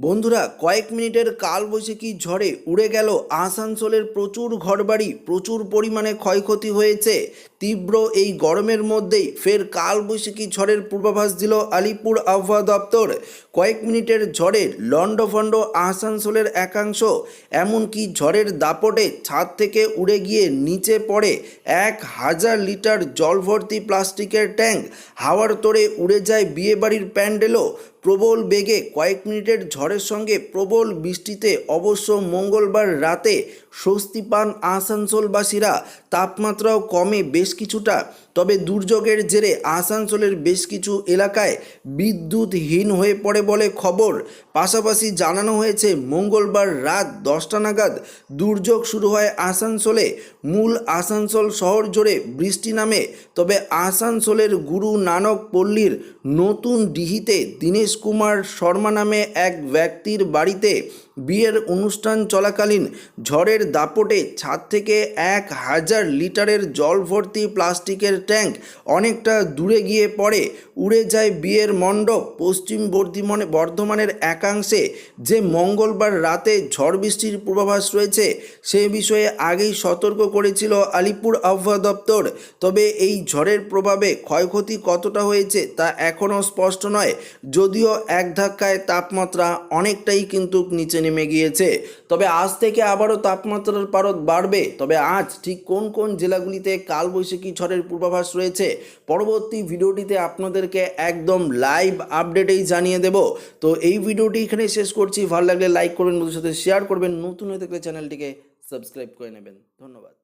বন্ধুরা কয়েক মিনিটের কালবৈশাখী ঝড়ে উড়ে গেল আসানসোলের প্রচুর ঘরবাড়ি প্রচুর পরিমাণে ক্ষয়ক্ষতি হয়েছে। তীব্র এই গরমের মধ্যেই ফের কালবৈশাখী ঝড়ের পূর্বাভাস দিল আলিপুর আবহাওয়া দপ্তর। কয়েক মিনিটের ঝড়ে লণ্ডভণ্ড আসানসোলের একাংশ, এমনকি ঝড়ের দাপটে ছাদ থেকে উড়ে গিয়ে নিচে পড়ে এক হাজার লিটার জল ভর্তি প্লাস্টিকের ট্যাঙ্ক। হাওয়ার তোড়ে উড়ে যায় বিয়েবাড়ির প্যান্ডেলও। প্রবল বেগে কয়েক মিনিটের ঝড়ের সঙ্গে প্রবল বৃষ্টিতে অবশ্য মঙ্গলবার রাতে স্বস্তি পান আসানসোলবাসীরা। তাপমাত্রাও কমে বেশ কিছুটা। তবে দুর্যোগের জেরে আসানসোলের বেশ কিছু এলাকায় বিদ্যুৎহীন হয়ে পড়ে বলে খবর। পাশাপাশি জানানো হয়েছে, মঙ্গলবার রাত দশটা নাগাদ দুর্যোগ শুরু হয় আসানসোলে। মূল আসানসোল শহর জুড়ে বৃষ্টি নামে। তবে আসানসোলের গুরু নানক পল্লীর নতুন ডিহিতে দীনেশ কুমার শর্মা নামে এক ব্যক্তির বাড়িতে বিয়ের অনুষ্ঠান চলাকালীন ঝড়ের দাপটে ছাদ থেকে এক হাজার লিটারের জল ভর্তি প্লাস্টিকের ট্যাঙ্ক অনেকটা দূরে গিয়ে পড়ে। উড়ে যায় বিয়ের মণ্ডপ। পশ্চিম বর্ধমানে, বর্ধমানের একাংশে যে মঙ্গলবার রাতে ঝড় বৃষ্টির পূর্বাভাস রয়েছে, সে বিষয়ে আগেই সতর্ক করেছিল আলিপুর আবহাওয়া দপ্তর। তবে এই ঝড়ের প্রভাবে ক্ষয়ক্ষতি কতটা হয়েছে তা এখনও স্পষ্ট নয়। যদিও এক ধাক্কায় তাপমাত্রা অনেকটাই কিন্তু নিচে নেমে গিয়েছে। তবে আজ থেকে আবারও তাপমাত্রার পারদ বাড়বে। তবে আজ ঠিক কোন কোন জেলাগুলিতে কালবৈশাখী ঝড়ের পূর্বাভাস রয়েছে, পরবর্তী ভিডিওটিতে আপনাদেরকে একদম লাইভ আপডেটেই জানিয়ে দেব। তো এই ভিডিওটি এখানে শেষ করছি। ভালো লাগলে লাইক করবেন, বন্ধুদের সাথে শেয়ার করবেন। নতুন হয়ে থাকলে চ্যানেলটিকে সাবস্ক্রাইব করে নেবেন। ধন্যবাদ।